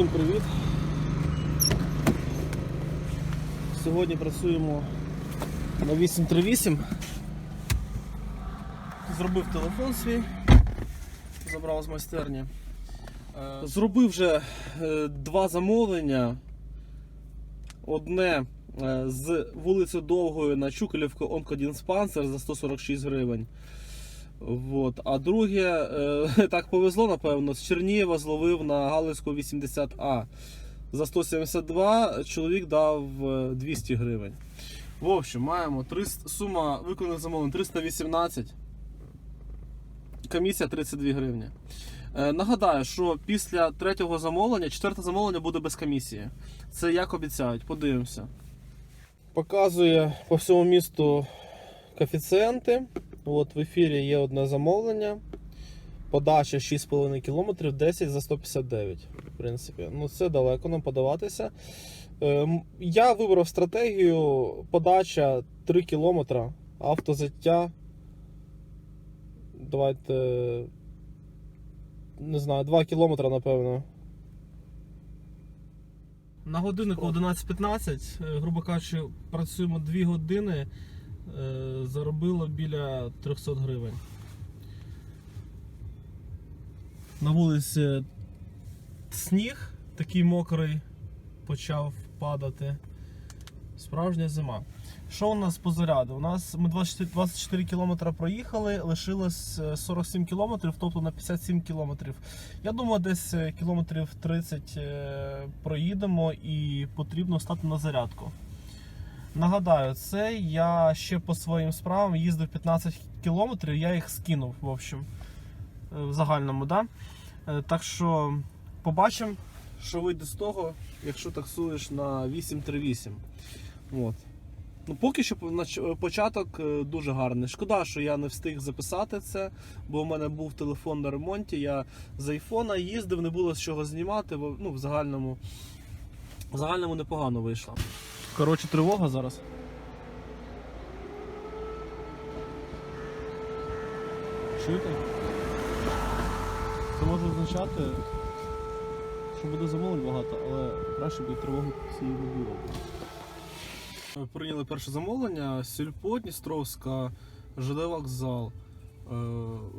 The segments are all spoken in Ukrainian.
Всім привіт! Сьогодні працюємо на 838. Зробив телефон свій, забрав з майстерні. Е, Зробив вже е, два замовлення. Одне е, з вулиці Довгої на Чукалівку онкодиспансер за 146 гривень. Вот. А друге, е, так повезло, напевно, з Чернігова зловив на Галицьку 80А. За 172 чоловік дав е, 200 гривень. В общем, маємо 300, сума виконаних замовлень 318. Комісія 32 гривні. Е, нагадаю, що після третього замовлення, четверте замовлення буде без комісії. Це як обіцяють, подивимося. Показує по всьому місту коефіцієнти. От в ефірі є одне замовлення. Подача 6,5 км 10 за 159. В принципі, ну це далеко нам подаватися. Ем, Я вибрав стратегію подача 3 км автозиття. Давайте. Не знаю, 2 км, напевно. На годиннику 11.15, е, грубо кажучи, працюємо 2 години. Е, Заробило біля 300 гривень. На вулиці сніг такий мокрий почав падати. Справжня зима. Що у нас по заряду? У нас ми 24, 24 кілометри проїхали, лишилось е, 47 кілометрів, тобто на 57 кілометрів. Я думаю, десь е, кілометрів 30 е, проїдемо і потрібно стати на зарядку. Нагадаю, це я ще по своїм справам їздив 15 кілометрів, я їх скинув, в общем, е, в загальному, да? Е, Так що побачимо, що вийде з того, якщо таксуєш на 838. От. Ну, поки що початок е, дуже гарний. Шкода, що я не встиг записати це, бо у мене був телефон на ремонті. Я з айфона їздив, не було з чого знімати, бо ну, в загальному, в загальному непогано вийшло. Коротше, тривога зараз. Чуєте? Це може означати, що буде замовлень багато, але краще б тривоги цієї було. Ми Прийняли перше замовлення. Сільпо Дністровська, ЖД вокзал, е,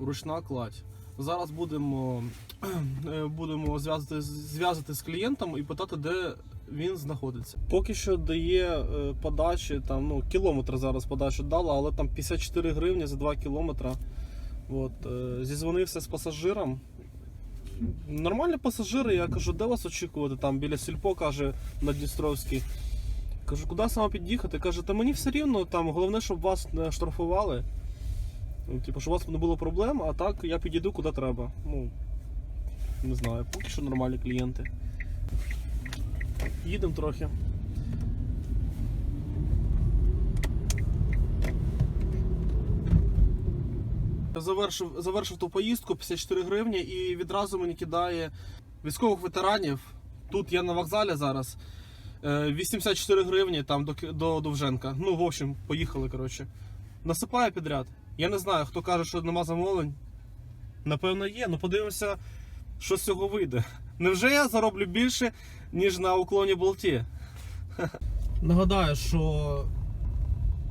ручна кладь. Зараз будемо, е, будемо зв'язати, зв'язати з клієнтом і питати, де він знаходиться. Поки що дає е, подачі, там, ну, кілометр зараз подачу дала, але там 54 гривні за 2 кілометри. От, е, зізвонився з пасажиром. Нормальні пасажири, я кажу, де вас очікувати? Там біля сільпо каже на Дністровській. Кажу, куди саме під'їхати? Каже, та мені все рівно, там головне, щоб вас не штрафували. Ну, Типу, щоб у вас не було проблем, а так я підійду куди треба. Ну, не знаю, поки що нормальні клієнти. Їдемо трохи. Завершив, завершив ту поїздку 54 гривні і відразу мені кидає військових ветеранів. Тут я на вокзалі зараз. Е, 84 гривні там до, до Довженка. Ну, в общем, поїхали, коротше. Насипає підряд. Я не знаю, хто каже, що нема замовлень. Напевно, є. Ну подивимося, що з цього вийде. Невже я зароблю більше, ніж на уклоні болті? Нагадаю, що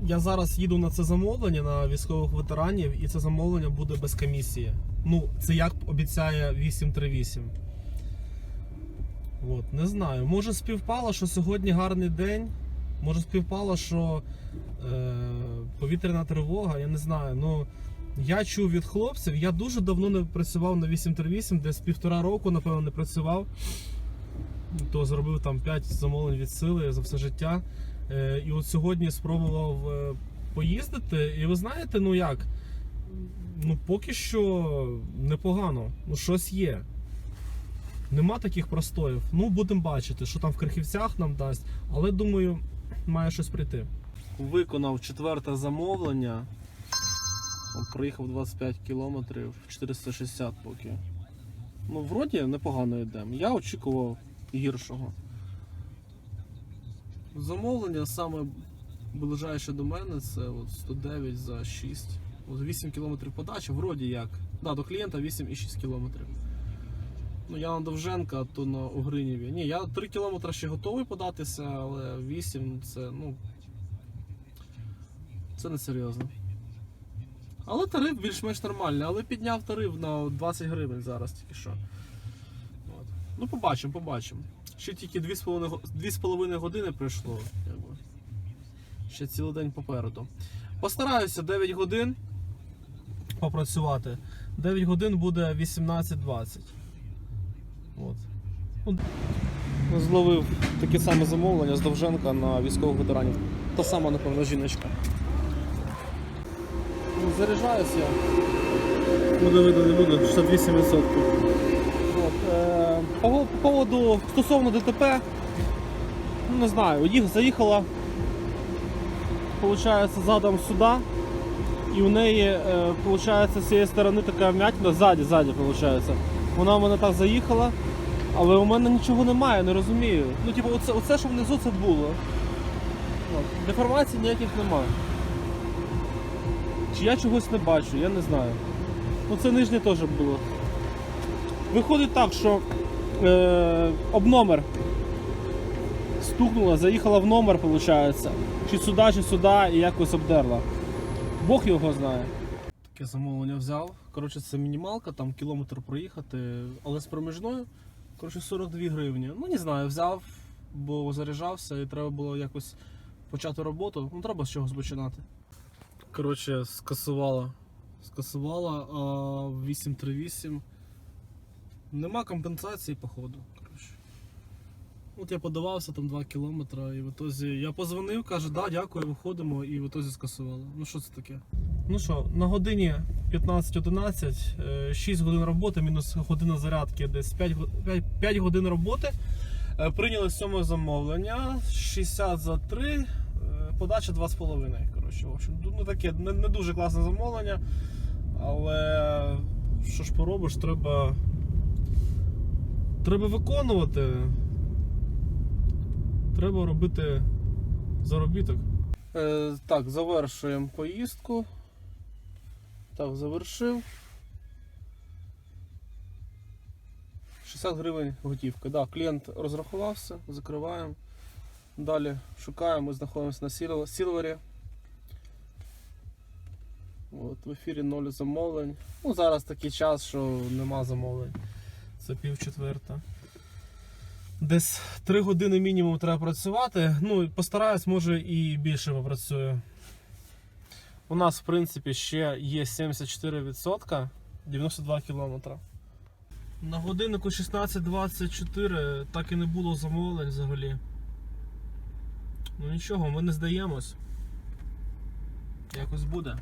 я зараз їду на це замовлення на військових ветеранів, і це замовлення буде без комісії. Ну, це як обіцяє 838. От, не знаю. Може співпало, що сьогодні гарний день. Може співпало, що е, повітряна тривога, я не знаю. Ну, я чув від хлопців, я дуже давно не працював на 838, десь півтора року, напевно, не працював. То зробив там 5 замовлень від сили за все життя. Е, і от сьогодні спробував е, поїздити. І ви знаєте, ну як? Ну, поки що непогано. Ну, щось є. Нема таких простоїв. Ну, будемо бачити, що там в Крихівцях нам дасть, але думаю, має щось прийти. Виконав четверте замовлення. Проїхав 25 кілометрів, 460 поки. Ну, вроді непогано йдемо. Я очікував гіршого. Замовлення саме ближайше до мене це от 109 за 6. От 8 кілометрів подачі, вроді як. Да, до клієнта 8,6 кілометрів. Ну, я на Довженка, то на Угринєві. Ні, я 3 кілометри ще готовий податися, але 8 це, ну. Це не серйозно. Але тариф більш-менш нормальний, але підняв тариф на 20 гривень зараз тільки що. Ну, побачимо, побачимо. Ще тільки 2,5 години пройшло. Якби. Ще цілий день попереду. Постараюся 9 годин попрацювати. 9 годин буде 18.20. От. Ну, Зловив таке саме замовлення з Довженка на військових ветеранів. Та сама, напевно, жіночка. Заряджаюся. Буде видно, не буде, 68%. Е, по, по поводу стосовно ДТП, ну не знаю, їх заїхала, виходить, задом сюди. І у неї, е, виходить, з цієї сторони така вмятина, ззаді, ззаді, виходить. Вона в мене так заїхала, але у мене нічого немає, не розумію. Ну, типу, оце, оце що внизу це було. Деформацій ніяких немає. Чи я чогось не бачу, я не знаю. Ну це нижнє теж було. Виходить так, що е, об номер стукнула, заїхала в номер, виходить. Чи сюди, чи сюди, і якось обдерла. Бог його знає. Таке замовлення взяв. Коротше, це мінімалка, там кілометр проїхати, але з проміжною. Коротше, 42 гривні. Ну не знаю, взяв, бо заряджався і треба було якось почати роботу. Ну треба з чогось починати. Коротше, скасувала. Скасувала а 838. Нема компенсації, походу. От я подавався там 2 кілометри, і в ітозі я позвонив, каже, да, дякую, виходимо, і в ітозі скасували. Ну що це таке? Ну що, на годині 15.11, 6 годин роботи, мінус година зарядки, десь 5, 5, 5 годин роботи. Е, Прийняли сьоме замовлення, 60 за 3, е, подача 2,5. Коротше, в общем, ну таке не, не дуже класне замовлення, але що ж поробиш, треба. Треба виконувати. Треба робити заробіток. Е, так, завершуємо поїздку. Так, завершив. 60 гривень готівка. Да, клієнт розрахувався, закриваємо. Далі шукаємо, ми знаходимося на Сілвері. От, в ефірі 0 замовлень. Ну, зараз такий час, що нема замовлень. Це пів четверта. Десь 3 години мінімум треба працювати. Ну, постараюсь, може і більше попрацюю. У нас, в принципі, ще є 74%, 92 км. На годиннику 16.24 так і не було замовлень взагалі. Ну нічого, ми не здаємось. Якось буде.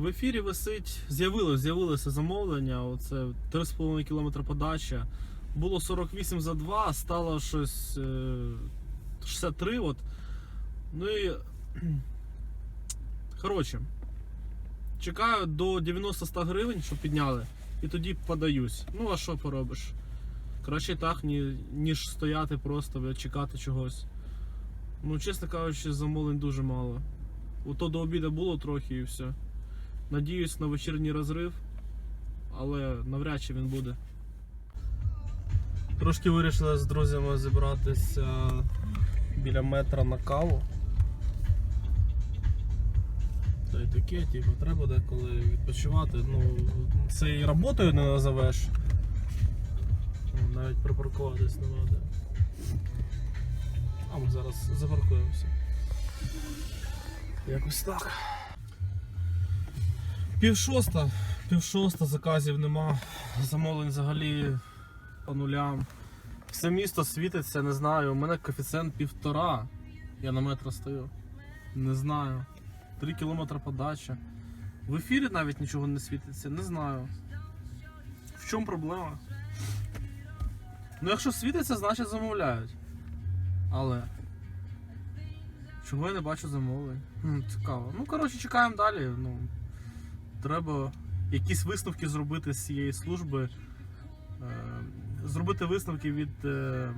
В ефірі висить, з'явилось, з'явилося замовлення, оце 3,5 км подача. Було 48 за 2, стало щось е, 63. От. Ну і. Коротше, чекаю до 90-100 гривень, щоб підняли, і тоді подаюсь. Ну, а що поробиш? Краще так, ніж стояти просто, чекати чогось. Ну, чесно кажучи, замовлень дуже мало. Ото до обіду було трохи і все. Надіюсь на вечірній розрив, але навряд чи він буде. Трошки вирішили з друзями зібратися біля метра на каву. Та й таке, типу, треба деколи відпочивати. Ну, це і роботою не назовеш. Ну, Навіть припаркуватись не треба. А ми зараз запаркуємося. Якось так. Пів шоста, заказів нема, замовлень взагалі по нулям. Все місто світиться, не знаю. У мене коефіцієнт півтора. Я на метро стою. Не знаю. 3 кілометри подача. В ефірі навіть нічого не світиться, не знаю. В чому проблема? Ну якщо світиться, значить замовляють. Але. Чого я не бачу замовлень? Цікаво. Ну, коротше, чекаємо далі. Ну, треба якісь висновки зробити з цієї служби. Е, зробити висновки від е,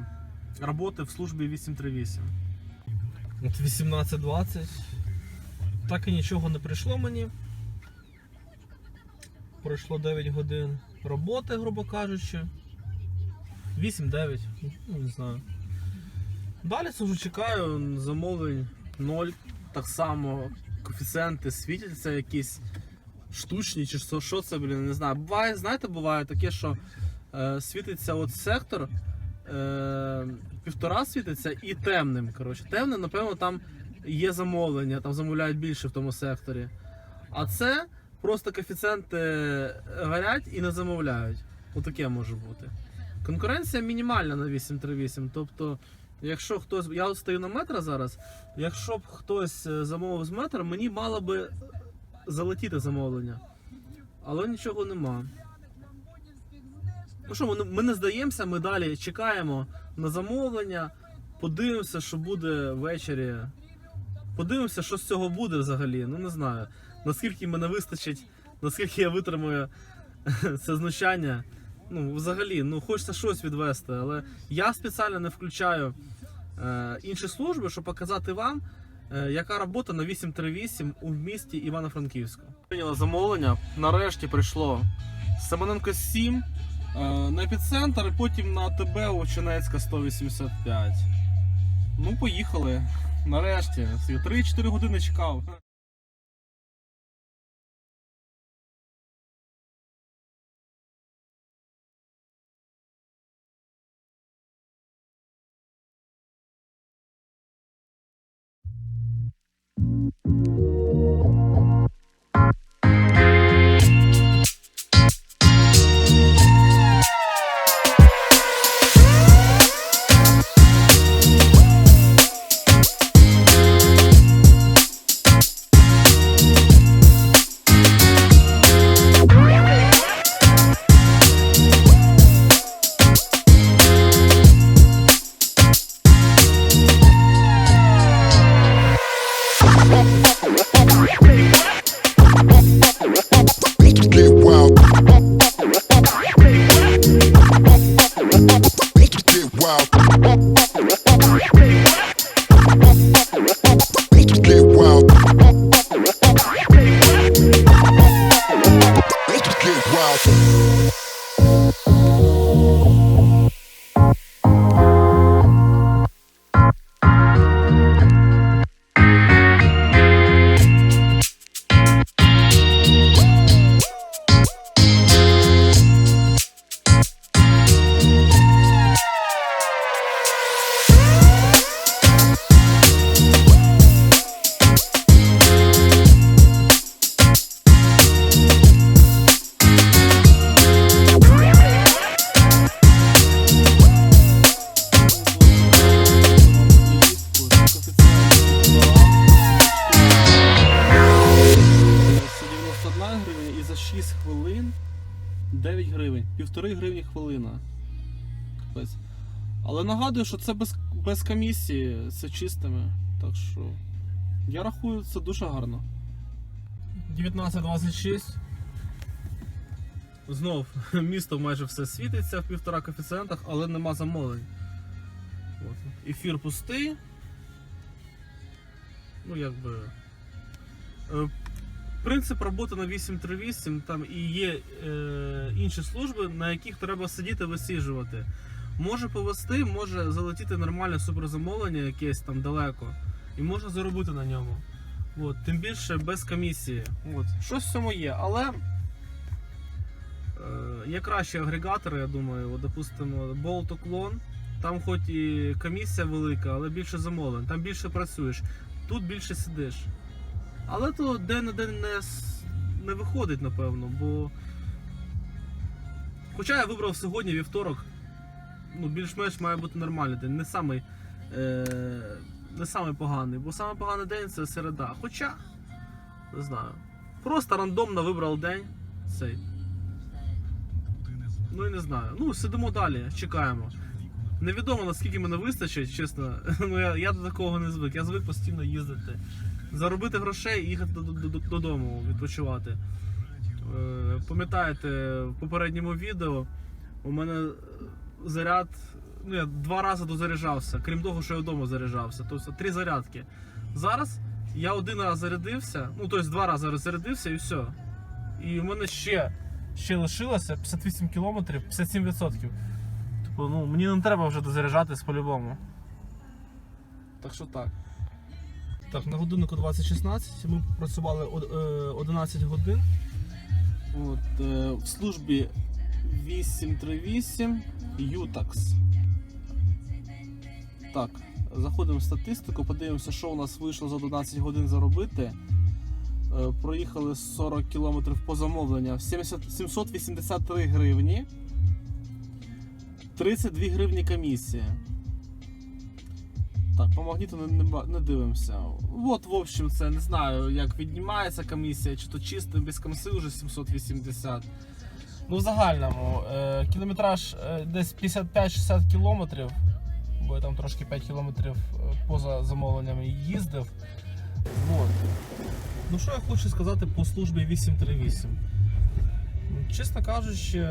роботи в службі 838. От 18.20. Так і нічого не прийшло мені. Пройшло 9 годин роботи, грубо кажучи. 8-9, ну не знаю. Далі вже чекаю, замовлень 0. Так само коефіцієнти світяться якісь штучні чи що, що це, блін, не знаю. Буває, знаєте, буває таке, що е, світиться от сектор, е, півтора світиться і темним. Коротше. Темним, напевно, там є замовлення, там замовляють більше в тому секторі. А це просто коефіцієнти горять і не замовляють. Отаке може бути. Конкуренція мінімальна на 838. Тобто, якщо хтось. Я стою на метра зараз. Якщо б хтось е, замовив з метра, мені мало би залетіти замовлення. Але нічого нема. Ну що, ми, ми не здаємося, ми далі чекаємо на замовлення, подивимося, що буде ввечері. Подивимося, що з цього буде взагалі. Ну не знаю. Наскільки мене вистачить, наскільки я витримаю це знущання. Ну, взагалі, ну хочеться щось відвести, але я спеціально не включаю е, інші служби, щоб показати вам, яка робота на 838 у місті Івано-Франківську. Прийняла замовлення. Нарешті прийшло Семененко 7 е, на епіцентр, і потім на ТБ Очинецька 185. Ну, поїхали. Нарешті. 3-4 години чекав. Але нагадую, що це без, без комісії, це чистими. Так що я рахую, це дуже гарно. 19.26. Знов місто майже все світиться в півтора коефіцієнтах, але нема замовлень. От. Ефір пустий. Ну, якби. Е, Принцип роботи на 838 там і є е, інші служби, на яких треба сидіти висіджувати. Може повести, може залетіти нормальне суперзамовлення якесь там далеко, і можна заробити на ньому. От, тим більше без комісії. От. Щось в цьому є, але е, є кращі агрегатори, я думаю, От, допустимо, Bolt Clone. Там хоч і комісія велика, але більше замовлень, там більше працюєш, тут більше сидиш. Але то день на день не, не виходить, напевно, бо. Хоча я вибрав сьогодні вівторок, ну, більш-менш має бути нормальний день, не самий, е, не самий поганий, бо самий поганий день це середа. Хоча, не знаю. Просто рандомно вибрав день цей. Ну і не знаю. Ну, сидимо далі, чекаємо. Невідомо наскільки мене вистачить, чесно. Ну я, я до такого не звик. Я звик постійно їздити заробити грошей і їхати до- до- до- додому відпочивати. Е, Пам'ятаєте, в попередньому відео у мене заряд. Ну, я два рази дозаряджався, крім того, що я вдома заряджався. Тобто три зарядки. Зараз я один раз зарядився, ну тобто два рази зарядився і все. І в мене ще, ще лишилося 58 кілометрів, 57%. Типу, ну, мені не треба вже дозаряджатись по-любому. Так що так. Так, на годиннику 2016 ми працювали е, 11 годин. От, е, в службі 838 Ютакс. Так, заходимо в статистику, подивимося, що у нас вийшло за 11 годин заробити. Е, Проїхали 40 км по замовленням 783 гривні. 32 гривні комісія. Так, по магніту не, не, не дивимося. От, в общем, це не знаю, як віднімається комісія, чи то чисто без комси вже 780. Ну, в загальному, е, кілометраж е, десь 55-60 кілометрів, бо я там трошки 5 кілометрів е, поза замовленнями їздив. Вот. Ну, що я хочу сказати по службі 838? Чесно кажучи,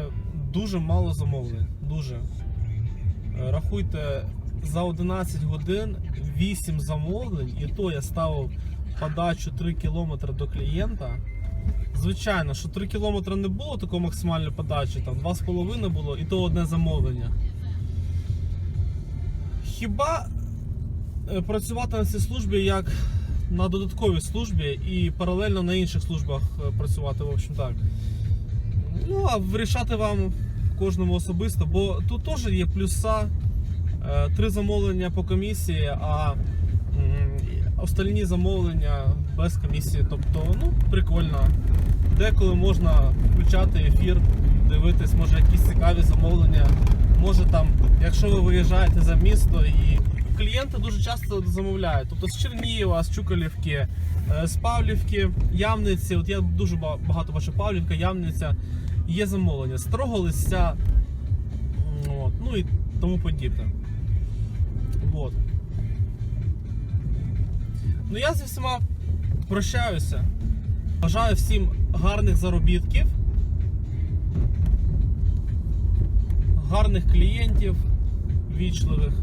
дуже мало замовлень. Дуже. Е, Рахуйте, за 11 годин 8 замовлень, і то я ставив подачу 3 км до клієнта. Звичайно, що 3 км не було такої максимальної подачі, там 2,5 було, і то одне замовлення. Хіба е, працювати на цій службі як на додатковій службі і паралельно на інших службах е, працювати, в общем так. Ну, а вирішати вам кожному особисто, бо тут теж є плюса. Е, Три замовлення по комісії, а остальні замовлення без комісії. Тобто, ну, прикольно. Деколи можна включати ефір, дивитись, може якісь цікаві замовлення. Може там, якщо ви виїжджаєте за місто і клієнти дуже часто замовляють. Тобто з Чернігова, з Чукалівки, е, з Павлівки, Ямниці. От я дуже багато бачу Павлівка, Ямниця. Є замовлення, строго листя, от, ну і тому подібне. От. Ну я зі всіма прощаюся. Бажаю всім гарних заробітків, гарних клієнтів, вічливих.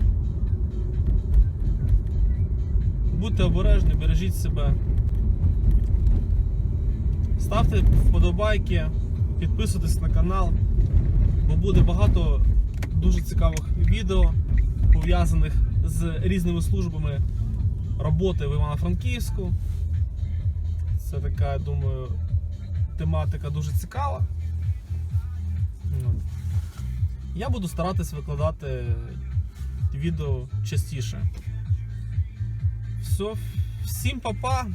Будьте обережні, бережіть себе. Ставте вподобайки, підписуйтесь на канал, бо буде багато дуже цікавих відео, пов'язаних з різними службами роботи в Івано-Франківську. Це така, я думаю, тематика дуже цікава. Я буду старатись викладати відео частіше. Все, всім па-па,